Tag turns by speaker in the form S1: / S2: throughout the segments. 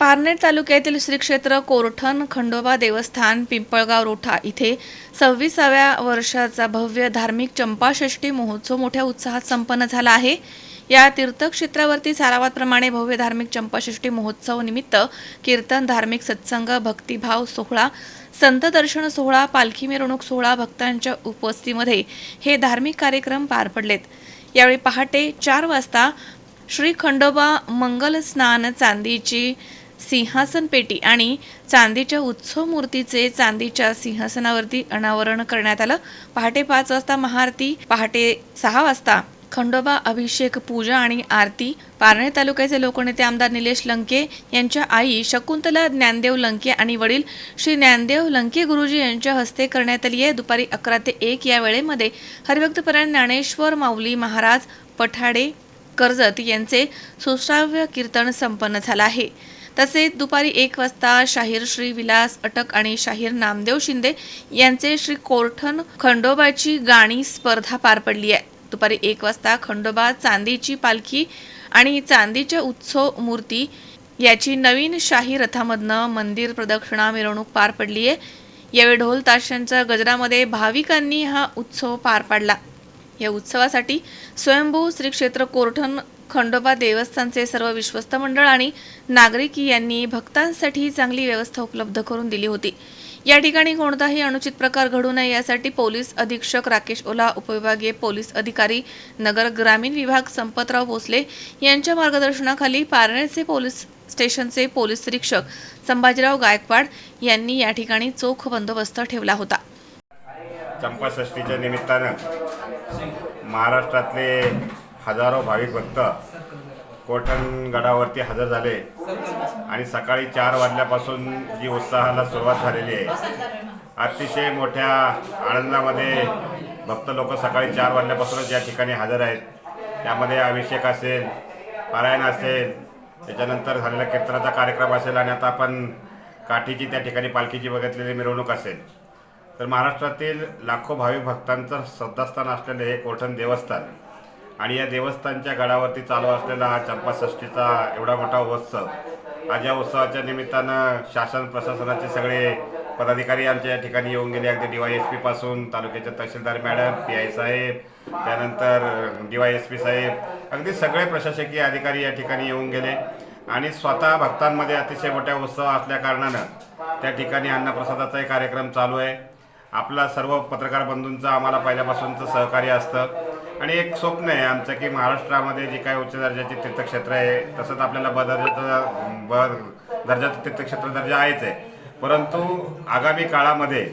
S1: पारनेर तालुक्यातील श्री क्षेत्र कोरठण खंडोबा देवस्थान पिंपळगाव रोठा इथे सव्वीसाव्या वर्षाचा भव्य धार्मिक चंपाषष्ठी महोत्सव मोठ्या उत्साहात संपन्न झाला आहे. या तीर्थक्षेत्रावरती सारावातप्रमाणे भव्य धार्मिक चंपाषष्ठी महोत्सव निमित्त कीर्तन धार्मिक सत्संग भक्तिभाव सोहळा संत दर्शन सोहळा पालखी मिरवणूक सोहळा भक्तांच्या उपस्थितीमध्ये हे धार्मिक कार्यक्रम पार पडलेत. यावेळी पहाटे चार वाजता श्री खंडोबा मंगल स्नान चांदीची सिंहासन पेटी आणि चांदीच्या उत्सव मूर्तीचे चांदीच्या सिंहासनावरती अनावरण करण्यात आलं. पहाटे पाच वाजता महाआरती पहाटे सहा वाजता खंडोबा अभिषेक पूजा आणि आरती. पारणे तालुक्याचे लोकनेते आमदार निलेश लंके यांच्या आई शकुंतला ज्ञानदेव लंके आणि वडील श्री ज्ञानदेव लंके गुरुजी यांच्या हस्ते करण्यात आली आहे. दुपारी अकरा ते एक या वेळेमध्ये हरिभक्तपरायण ज्ञानेश्वर माऊली महाराज पठाडे कर्जत यांचे सुश्राव्य कीर्तन संपन्न झालं आहे. तसेच दुपारी एक वाजता शाहीर श्री विलास अटक आणि शाहीर नामदेव शिंदे यांचे श्री कोरठण खंडोबाची गाणी स्पर्धा पार पडली आहे. दुपारी एक वाजता खंडोबा चांदीची पालखी आणि चांदीच्या उत्सव मूर्ती याची नवीन शाही रथामधनं मंदिर प्रदक्षिणा मिरवणूक पार पडली आहे. यावेळी ढोल ताशांच्या गजरामध्ये भाविकांनी हा उत्सव पार पाडला. या उत्सवासाठी स्वयंभू श्री क्षेत्र कोरठण खंडोबा देवस्थानचे सर्व विश्वस्त मंडळ आणि नागरिक यांनी भक्तांसाठी चांगली व्यवस्था उपलब्ध करून दिली होती. या ठिकाणी कोणताही अनुचित प्रकार घडू नये यासाठी पोलीस अधीक्षक राकेश ओला उपविभागीय पोलीस अधिकारी नगर ग्रामीण विभाग संपतराव भोसले यांच्या मार्गदर्शनाखाली पारनेरचे पोलीस स्टेशनचे पोलीस निरीक्षक संभाजीराव गायकवाड यांनी या ठिकाणी चोख बंदोबस्त ठेवला होता.
S2: चंपाषष्टीच्या निमित्तानं महाराष्ट्रातले हजारो भाविक भक्त कोठणगडावरती हजर झाले आणि सकाळी चार वाजल्यापासून जी उत्साहाला सुरुवात झालेली आहे अतिशय मोठ्या आनंदामध्ये भक्त लोक सकाळी चार वाजल्यापासूनच या ठिकाणी हजर आहेत. त्यामध्ये अभिषेक असेल पारायण असेल त्याच्यानंतर झालेला कीर्तनाचा कार्यक्रम असेल आणि आता आपण काठीची त्या ठिकाणी पालखीची बघितलेली मिरवणूक असेल. तर महाराष्ट्रातील लाखो भाविक भक्तांचं श्रद्धास्थान असलेलं हे कोठण देवस्थान आणि या देवस्थानच्या गडावरती चालू असलेला हा चंपाषष्टीचा एवढा मोठा उत्सव आज या उत्सवाच्या निमित्तानं शासन प्रशासनाचे सगळे पदाधिकारी आमच्या या ठिकाणी येऊन गेले. अगदी डी वाय एस पीपासून तालुक्याचे तहसीलदार मॅडम पी आय साहेब त्यानंतर डी वाय एस पी साहेब अगदी सगळे प्रशासकीय अधिकारी या ठिकाणी येऊन गेले. आणि स्वतः भक्तांमध्ये अतिशय मोठ्या उत्सव असल्याकारणानं त्या ठिकाणी अन्नप्रसादाचाही कार्यक्रम चालू आहे. आपला सर्व पत्रकार बंधूंचं आम्हाला पहिल्यापासूनचं सहकार्य असतं. आणि एक स्वप्न आहे आमचं की महाराष्ट्रामध्ये जी काय उच्च दर्जाची तीर्थक्षेत्र आहे तसंच आपल्याला ब दर्जाचं ब दर्जाचं तीर्थक्षेत्र दर्जा आहेच आहे. परंतु आगामी काळामध्ये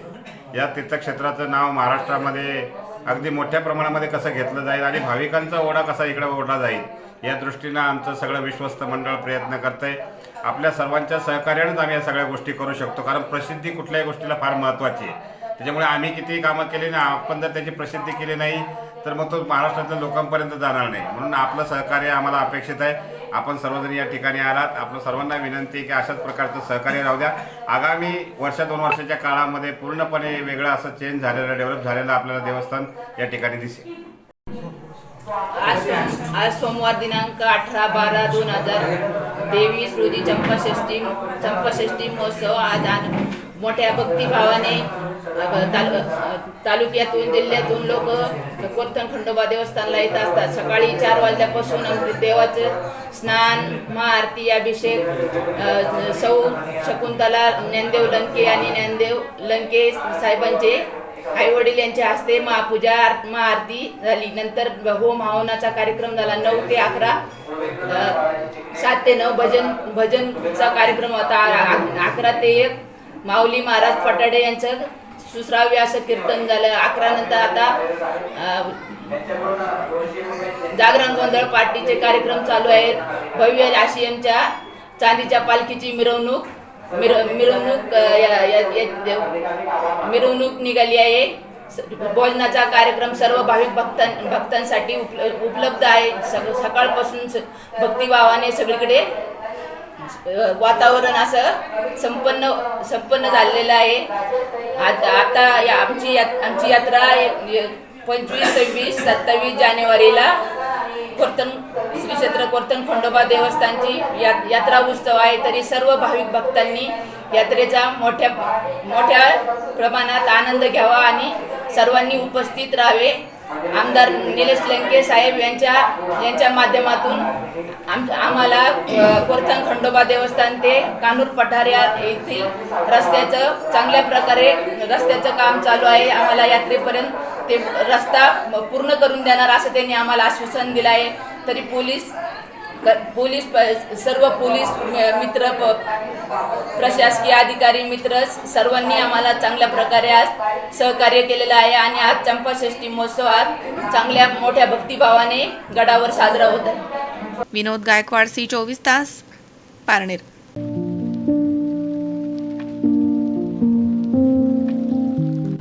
S2: या तीर्थक्षेत्राचं नाव महाराष्ट्रामध्ये अगदी मोठ्या प्रमाणामध्ये कसं घेतलं जाईल आणि भाविकांचा ओढा कसा इकडे ओढला जाईल या दृष्टीनं आमचं सगळं विश्वस्त मंडळ प्रयत्न करतंय. आपल्या सर्वांच्या सहकार्यानेच आम्ही या सगळ्या गोष्टी करू शकतो कारण प्रसिद्धी कुठल्याही गोष्टीला फार महत्त्वाची आहे. त्याच्यामुळे आम्ही कितीही कामं केली ना आपण जर त्याची प्रसिद्धी केली नाही तर मग तो महाराष्ट्रातल्या लोकांपर्यंत जाणार नाही. म्हणून आपलं सहकार्य आम्हाला अपेक्षित आहे. आपण सर्वजण या ठिकाणी आलात. आपलं सर्वांना विनंती आहे की अशाच प्रकारचं सहकार्य राहू द्या. आगामी वर्ष दोन वर्षाच्या काळामध्ये पूर्णपणे वेगळं असं चेंज झालेलं डेव्हलप झालेलं आपल्याला देवस्थान या ठिकाणी दिसेल.
S3: आज आज सोमवार दिनांक अठरा बारा दोन हजार तेवीस रोजी चंपाषष्ठी चंपाषष्ठी महोत्सव आज मोठ्या भक्तिभावाने तालु तालुक्यातून जिल्ह्यातून लोक कोथन खंडोबा देवस्थानला येत असतात. सकाळी चार वाजल्यापासून देवाचं स्नान महाआरती अभिषेक सौ शकुंतला ज्ञानदेव लंके आणि ज्ञानदेव लंके साहेबांचे आई वडील यांच्या हस्ते महापूजा आर- महाआरती झाली. नंतर होम हवनाचा कार्यक्रम झाला. नऊ ते अकरा सात ते नऊ भजन भजनचा कार्यक्रम होता. अकरा ते एक माऊली महाराज पटाडे यांचं सुसराव्य असं कीर्तन झालं. अकरा नंतर आता जागरण गोंधळ पार्टीचे कार्यक्रम चालू आहेत. भव्य आशियमच्या चांदीच्या पालखीची मिरवणूक मिर मिरवणूक या- मिरवणूक निघाली आहे. स- भोजनाचा कार्यक्रम सर्व भाविक भक्तां भक्तांसाठी उपलब्ध आहे. सग सकाळपासून स- भक्तिभावाने सगळीकडे वातावरण असं संपन्न संपन्न झालेलं आहे. आज आता या आमची या आमची यात्रा म्हणजे पंचवीस सव्वीस सत्तावीस जानेवारीला कोर्तन श्री क्षेत्र कोर्तन खंडोबा देवस्थानची या यात्रा उत्सव आहे. तरी सर्व भाविक भक्तांनी यात्रेचा मोठ्या मोठ्या प्रमाणात आनंद घ्यावा आणि सर्वांनी उपस्थित राहावे. आमदार निलेश लंके साहेब यांच्या यांच्या माध्यमातून आम आम्हाला अ, खंडोबा देवस्थान ते कानूर पठाऱ्या येथील रस्त्याचं चांगल्या प्रकारे रस्त्याचं काम चालू आहे. आम्हाला यात्रेपर्यंत ते रस्ता पूर्ण करून देणार असं त्यांनी आम्हाला आश्वासन दिलं आहे. तरी पोलीस पोलीस सर्व पोलीस मित्र प्रशासकीय अधिकारी मित्र सर्वांनी आम्हाला चांगल्या प्रकारे आज सहकार्य केलेलं आहे आणि आज चंपाषष्ठी महोत्सव आज चांगल्या मोठ्या भक्तिभावाने गडावर साजरा होत आहे.
S1: विनोद गायकवाड सी चोवीस तास पारनेर.